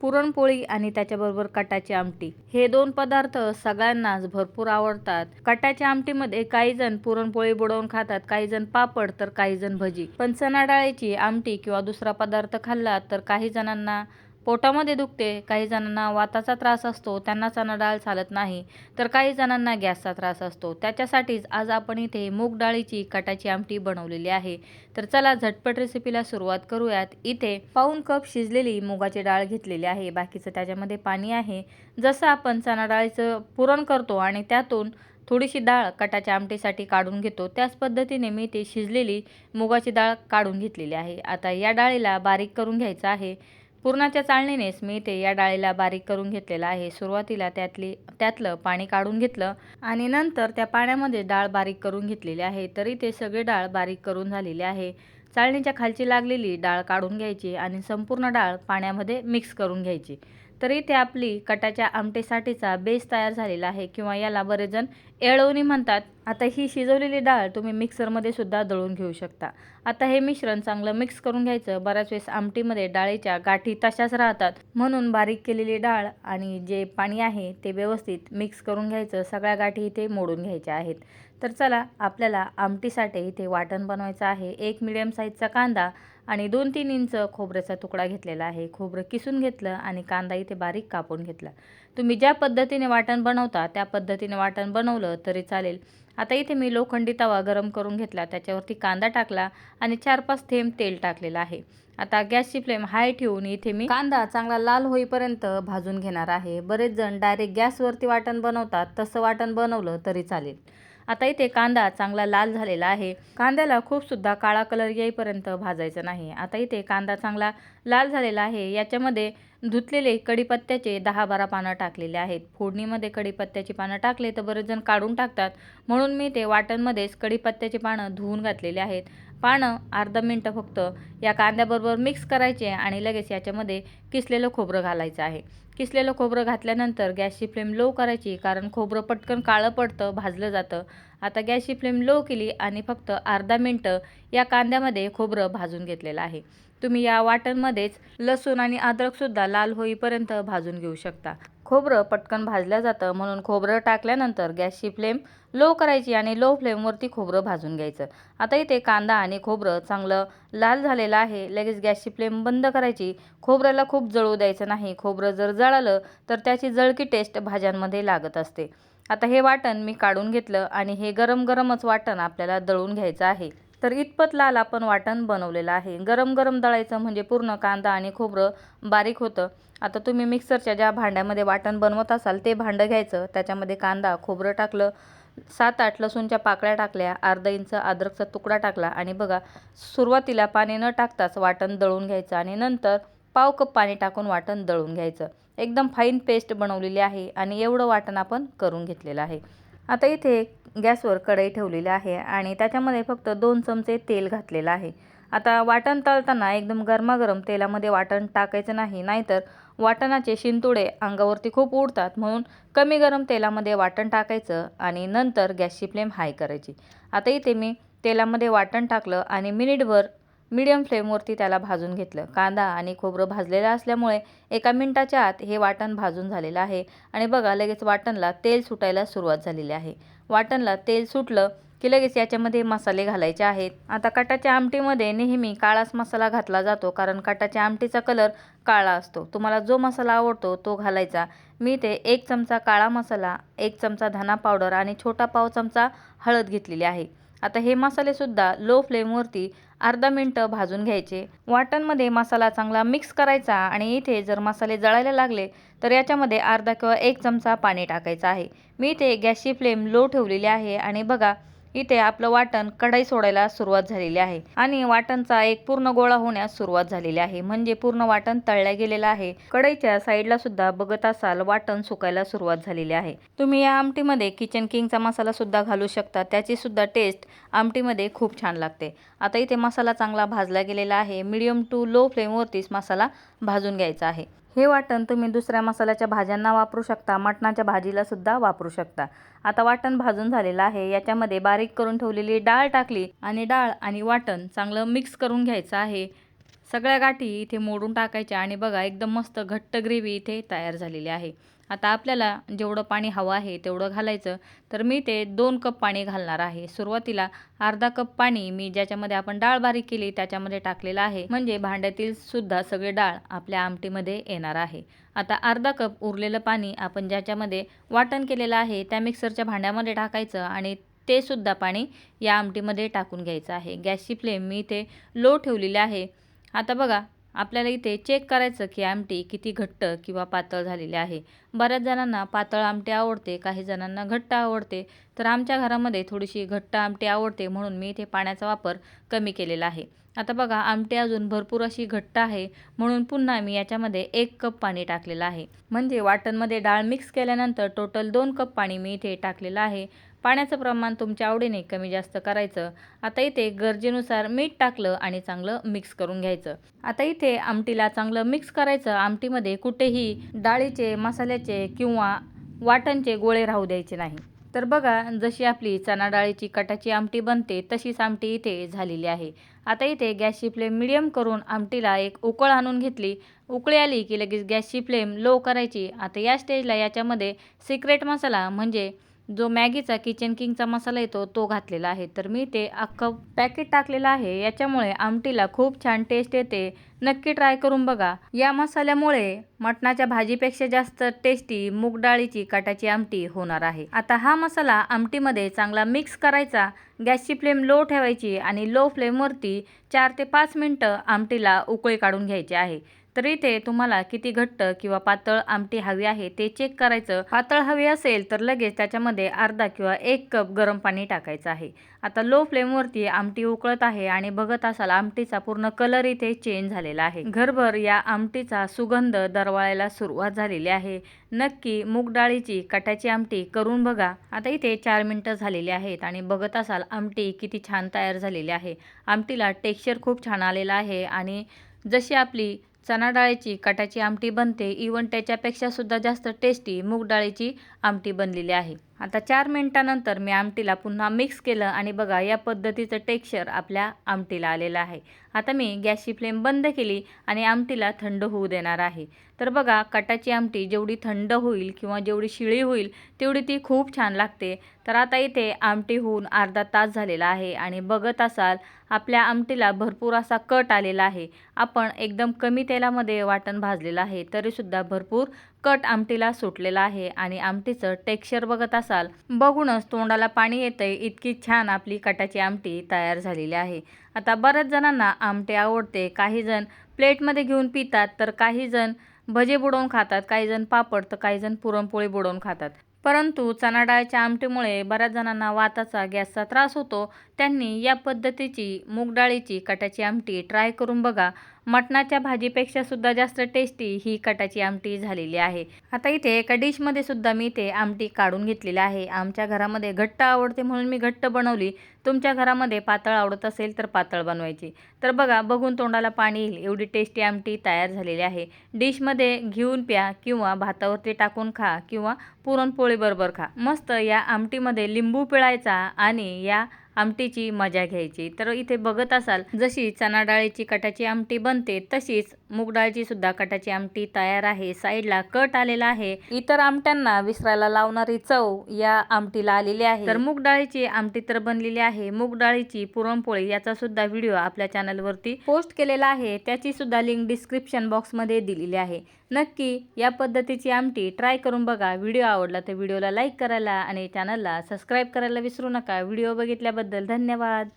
पुरणपोळी आणि त्याच्याबरोबर कटाची आमटी. हे दोन पदार्थ सगळ्यांनाच भरपूर आवडतात. कटाच्या आमटीमध्ये काही जण पुरणपोळी बुडवून खातात काही जण पापड तर काही जण भजी. पण चणा डाळीची आमटी किंवा दुसरा पदार्थ खाल्ला तर काही जणांना पोटामध्ये दुखते काही जणांना वाताचा त्रास असतो त्यांना चणा डाळ चालत नाही तर काही जणांना गॅसचा त्रास असतो. त्याच्यासाठीच आज आपण इथे मूग डाळीची कटाची आमटी बनवलेली आहे. तर चला झटपट रेसिपीला सुरुवात करूयात. इथे पाऊन कप शिजलेली मुगाची डाळ घेतलेली आहे. बाकीचं त्याच्यामध्ये पाणी आहे. जसं आपण चणा डाळीचं पुरण करतो आणि त्यातून थोडीशी डाळ कटाच्या आमटीसाठी काढून घेतो त्याच पद्धतीने मी ते शिजलेली मुगाची डाळ काढून घेतलेली आहे. आता या डाळीला बारीक करून घ्यायचं आहे. पुरणाच्या चाळणीनेच मी ते या डाळीला बारीक करून घेतलेलं आहे. सुरुवातीला त्यातली त्यातलं पाणी काढून घेतलं आणि नंतर त्या पाण्यामध्ये डाळ बारीक करून घेतलेली आहे. तरी ते सगळे डाळ बारीक करून झालेली आहे. चाळणीच्या खालची लागलेली डाळ काढून घ्यायची आणि संपूर्ण डाळ पाण्यामध्ये मिक्स करून घ्यायची. तर इथे आपली कटाच्या आमटेसाठीचा बेस तयार झालेला आहे किंवा याला बरेच जण येळवणी म्हणतात. आता ही शिजवलेली डाळ तुम्ही मिक्सरमध्ये सुद्धा दळून घेऊ शकता. आता हे मिश्रण चांगलं मिक्स करून घ्यायचं. बऱ्याच वेळेस आमटीमध्ये डाळीच्या गाठी तशाच राहतात. म्हणून बारीक केलेली डाळ आणि जे पाणी आहे ते व्यवस्थित मिक्स करून घ्यायचं. सगळ्या गाठी इथे मोडून घ्यायच्या आहेत. तर चला आपल्याला आमटीसाठी इथे वाटण बनवायचं आहे. एक मिडियम साईजचा कांदा आणि दोन तीन इंच खोबऱ्याचा तुकडा घेतलेला आहे. खोबरं किसून घेतलं आणि कांदा इथे बारीक कापून घेतला. तुम्ही ज्या पद्धतीने वाटण बनवता त्या पद्धतीने वाटण बनवलं तरी चालेल. आता इथे मी लोखंडी तवा गरम करून घेतला. त्याच्यावरती कांदा टाकला आणि चार पाच थेंब तेल टाकलेलं आहे. आता गॅसची फ्लेम हाय ठेवून इथे मी कांदा चांगला लाल होईपर्यंत भाजून घेणार आहे. बरेच जण डायरेक्ट गॅसवरती वाटण बनवतात. तसं वाटण बनवलं तरी चालेल. आता इथे कांदा चांगला लाल झालेला आहे. कांद्याला खूप सुद्धा काळा कलर येईपर्यंत भाजायचा नाही. आता इथे कांदा चांगला लाल झालेला आहे. याच्यामध्ये धुतलेले कडीपत्त्याचे दहा बारा पानं टाकलेले आहेत. फोडणीमध्ये कडीपत्त्याची पानं टाकले तर बरेच जण काढून टाकतात. म्हणून मी ते वाटणमध्येच कडीपत्त्याची पानं धुवून घातलेले आहेत. पानं अर्धा मिनटं फक्त या कांद्याबरोबर मिक्स करायचे आणि लगेच याच्यामध्ये किसलेलं खोबरं घालायचं आहे. किसलेलं खोबरं घातल्यानंतर गॅसची फ्लेम लो करायची कारण खोबरं पटकन काळं पडतं भाजलं जातं. आता गॅसची फ्लेम लो केली आणि फक्त अर्धा मिनटं या कांद्यामध्ये खोबरं भाजून घेतलेलं आहे. तुम्ही या वाटणमध्येच लसूण आणि अद्रकसुद्धा लाल होईपर्यंत भाजून घेऊ शकता. खोबरं पटकन भाजलं जातं म्हणून खोबरं टाकल्यानंतर गॅसची फ्लेम लो करायची आणि लो फ्लेमवरती खोबरं भाजून घ्यायचं. आता इथे कांदा आणि खोबरं चांगलं लाल झालेलं आहे लगेच गॅसची फ्लेम बंद करायची. खोबऱ्याला खूप जळू द्यायचं नाही खोबरं जर जळालं तर त्याची जळकी टेस्ट भाज्यांमध्ये लागत असते. आता हे वाटण मी काढून घेतलं आणि हे गरम गरमच वाटण आपल्याला दळून घ्यायचं आहे. तर इतपत लाल आपण वाटण बनवलेलं आहे. गरम गरम दळायचं म्हणजे पूर्ण कांदा आणि खोबरं बारीक होतं. आता तुम्ही मिक्सरच्या ज्या भांड्यामध्ये वाटण बनवत असाल ते भांडं घ्यायचं. त्याच्यामध्ये कांदा खोबरं टाकलं सात आठ लसूणच्या पाकळ्या टाकल्या अर्धा इंच अद्रकचा तुकडा टाकला आणि बघा सुरुवातीला पाणी न टाकताच वाटण दळून घ्यायचं आणि नंतर पाव कप पाणी टाकून वाटण दळून घ्यायचं. एकदम फाईन पेस्ट बनवलेली आहे आणि एवढं वाटण आपण करून घेतलेलं आहे. आता इथे गॅसवर कढई ठेवलेली आहे आणि त्याच्यामध्ये फक्त दोन चमचे तेल घातलेलं आहे. आता वाटण तळताना एकदम गरमागरम तेलामध्ये वाटण टाकायचं नाही नाहीतर वाटणाचे शिंतुडे अंगावरती खूप उडतात म्हणून कमी गरम तेलामध्ये वाटण टाकायचं आणि नंतर गॅसची फ्लेम हाय करायची. आता इथे मी तेलामध्ये वाटण टाकलं आणि मिनिटभर मीडियम फ्लेमवरती त्याला भाजून घेतलं. कांदा आणि खोबरं भाजलेलं असल्यामुळे एका मिनटाच्या आत हे वाटण भाजून झालेलं आहे. आणि बघा लगेच वाटणला तेल सुटायला सुरुवात झालेली आहे. वाटणला तेल सुटलं की लगेच याच्यामध्ये मसाले घालायचे आहेत. आता कटाच्या आमटीमध्ये नेहमी काळाच मसाला घातला जातो कारण कटाच्या आमटीचा कलर काळा असतो. तुम्हाला जो मसाला आवडतो तो घालायचा. मी ते एक चमचा काळा मसाला एक चमचा धना पावडर आणि छोटा पाव चमचा हळद घेतलेली आहे. आता हे मसालेसुद्धा लो फ्लेमवरती अर्धा मिनटं भाजून घ्यायचे. वाटणमध्ये मसाला चांगला मिक्स करायचा आणि इथे जर मसाले जळायला लागले तर याच्यामध्ये अर्धा किंवा एक चमचा पाणी टाकायचं आहे. मी इथे गॅसची फ्लेम लो ठेवलेली आहे आणि बघा इथे आपलं वाटण कढाई सोडायला सुरुवात झालेली आहे. आणि वाटणचा एक पूर्ण गोळा होण्यास सुरुवात झालेली आहे. म्हणजे पूर्ण वाटण तळल्या गेलेलं आहे. कढईच्या साईडला सुद्धा बघत असाल वाटण सुकायला सुरुवात झालेली आहे. तुम्ही या आमटीमध्ये किचन किंगचा मसाला सुद्धा घालू शकता. त्याची सुद्धा टेस्ट आमटीमध्ये खूप छान लागते. आता इथे मसाला चांगला भाजला गेलेला आहे. मीडियम टू लो फ्लेमवरतीच मसाला भाजून घ्यायचा आहे. हे वाटण तुम्ही दुसऱ्या मसाल्याच्या भाज्यांना वापरू शकता मटणाच्या भाजीला सुद्धा वापरू शकता. आता वाटण भाजून झालेलं आहे. याच्यामध्ये बारीक करून ठेवलेली डाळ टाकली आणि डाळ आणि वाटण चांगलं मिक्स करून घ्यायचं आहे. सगळ्या गाठी इथे मोडून टाकायच्या आणि बघा एकदम मस्त घट्ट ग्रेव्ही इथे तयार झालेली आहे. आता आपल्याला जेवढं पाणी हवं आहे तेवढं घालायचं. तर मी ते दोन कप पाणी घालणार आहे. सुरुवातीला अर्धा कप पाणी मी ज्याच्यामध्ये आपण डाळ बारीक केली त्याच्यामध्ये टाकलेलं आहे. म्हणजे भांड्यातील सुद्धा सगळे डाळ आपल्या आमटीमध्ये येणार आहे. आता अर्धा कप उरलेलं पाणी आपण ज्याच्यामध्ये वाटण केलेलं आहे त्या मिक्सरच्या भांड्यामध्ये टाकायचं आणि ते सुद्धा पाणी या आमटीमध्ये टाकून घ्यायचं आहे. गॅसची फ्लेम मी इथे लो ठेवलेली आहे. आता बघा आपल्याला इथे चेक करायचं की आमटी किती घट्ट किंवा पातळ झालेली आहे. बऱ्याच जणांना पातळ आमटी आवडते काही जणांना घट्ट आवडते. तर आमच्या घरामध्ये थोडीशी घट्ट आमटी आवडते म्हणून मी इथे पाण्याचा वापर कमी केलेला आहे. आता बघा आमटी अजून भरपूर अशी घट्ट आहे म्हणून पुन्हा मी याच्यामध्ये एक कप पाणी टाकलेलं आहे. म्हणजे वाटणमध्ये डाळ मिक्स केल्यानंतर टोटल दोन कप पाणी मी इथे टाकलेलं आहे. पाण्याचं प्रमाण तुमच्या आवडीने कमी जास्त करायचं. आता इथे गरजेनुसार मीठ टाकलं आणि चांगलं मिक्स करून घ्यायचं. आता इथे आमटीला चांगलं मिक्स करायचं. आमटीमध्ये कुठेही डाळीचे मसाल्याचे किंवा वाटणचे गोळे राहू द्यायचे नाही. तर बघा जशी आपली चणा डाळीची कटाची आमटी बनते तशीच आमटी इथे झालेली आहे. आता इथे गॅसची फ्लेम मिडियम करून आमटीला एक उकळ आणून घेतली. उकळी आली की लगेच गॅसची फ्लेम लो करायची. आता या स्टेजला याच्यामध्ये सिक्रेट मसाला म्हणजे जो मॅगीचा किचन किंगचा मसाला येतो तो घातलेला आहे. तर मी ते अख्खं पॅकेट टाकलेलं आहे. याच्यामुळे आमटीला खूप छान टेस्ट येते. नक्की ट्राय करून बघा. या मसाल्यामुळे मटणाच्या भाजीपेक्षा जास्त टेस्टी मूग डाळीची काटाची आमटी होणार आहे. आता हा मसाला आमटीमध्ये चांगला मिक्स करायचा. गॅसची फ्लेम लो ठेवायची आणि लो फ्लेमवरती चार ते पाच मिनटं आमटीला उकळी काढून घ्यायची आहे. तर इथे तुम्हाला किती घट्ट किंवा पातळ आमटी हवी आहे ते चेक करायचं. पातळ हवी असेल तर लगेच त्याच्यामध्ये अर्धा किंवा एक कप गरम पाणी टाकायचं आहे. आता लो फ्लेमवरती आमटी उकळत आहे आणि बघत असाल आमटीचा पूर्ण कलर इथे चेंज झालेला आहे. घरभर या आमटीचा सुगंध दरवाळायला सुरुवात झालेली आहे. नक्की मूग डाळीची कटाची आमटी करून बघा. आता इथे चार मिनटं झालेली आहेत आणि बघत असाल आमटी किती छान तयार झालेली आहे. आमटीला टेक्स्चर खूप छान आलेलं आहे आणि जशी आपली चणा डाळीची कटाची आमटी बनते. इवन त्याच्यापेक्षा सुद्धा जास्त टेस्टी मूग डाळीची आमटी बनलेली आहे. आता चार मिनटानंतर मी आमटीला पुन्हा मिक्स केलं आणि बघा या पद्धतीचं टेक्स्चर आपल्या आमटीला आलेलं आहे. आता मी गॅसची फ्लेम बंद केली आणि आमटीला थंड होऊ देणार आहे. तर बघा कटाची आमटी जेवढी थंड होईल किंवा जेवढी शिळी होईल तेवढी ती खूप छान लागते. तर आता इथे आमटी होऊन अर्धा तास झालेला आहे आणि बघत असाल आपल्या आमटीला भरपूर असा कट आलेला आहे. आपण एकदम कमी तेलामध्ये वाटण भाजलेलं आहे तरीसुद्धा भरपूर कट आमटीला सुटलेला आहे आणि आमटीचं टेक्स्चर बघत असाल बघूनच तोंडाला पाणी येतंय इतकी छान आपली कटाची आमटी तयार झालेली आहे. आता बऱ्याच जणांना आमटे आवडते. काही जण प्लेटमध्ये घेऊन पितात तर काही जण भजे बुडवून खातात काही जण पापड तर काही जण पुरणपोळी बुडवून खातात. परंतु चणाडाळीच्या आमटीमुळे बऱ्याच जणांना वाताचा गॅसचा त्रास होतो. त्यांनी या पद्धतीची मूगडाळीची कटाची आमटी ट्राय करून बघा. मटणाच्या भाजीपेक्षा सुद्धा जास्त टेस्टी ही कटाची आमटी झालेली आहे. आता इथे एका डिशमध्ये सुद्धा मी ते आमटी काढून घेतलेली आहे. आमच्या घरामध्ये घट्ट आवडते म्हणून मी घट्ट बनवली. तुमच्या घरामध्ये पातळ आवडत असेल तर पातळ बनवायची. तर बघा बघून तोंडाला पाणी येईल. एवढी टेस्टी आमटी तयार झालेली आहे. डिशमध्ये घेऊन प्या किंवा भातावरती टाकून खा किंवा पुरणपोळी बरोबर खा. मस्त या आमटीमध्ये लिंबू पिळायचा आणि या आमटीची मजा घ्यायची. तर इथे बघत असाल जशी चणा डाळीची कटाची आमटी बनते तशीच मूग डाळीची सुद्धा कटाची आमटी तयार आहे. साईडला कट आलेला आहे. इतर आमट्यांना विसरायला लावणारी चव या आमटीला आलेली आहे. तर मूग डाळीची आमटी तर बनलेली आहे. मूग डाळीची पुरणपोळी याचा सुद्धा व्हिडिओ आपल्या चॅनलवरती पोस्ट केलेला आहे. त्याची सुद्धा लिंक डिस्क्रिप्शन बॉक्समध्ये दिलेली आहे. नक्की या पद्धतीची आमटी ट्राय करून बघा. व्हिडिओ आवडला तर व्हिडिओला लाईक करायला आणि चॅनलला सबस्क्राईब करायला विसरू नका. व्हिडिओ बघितल्याबद्दल धन्यवाद.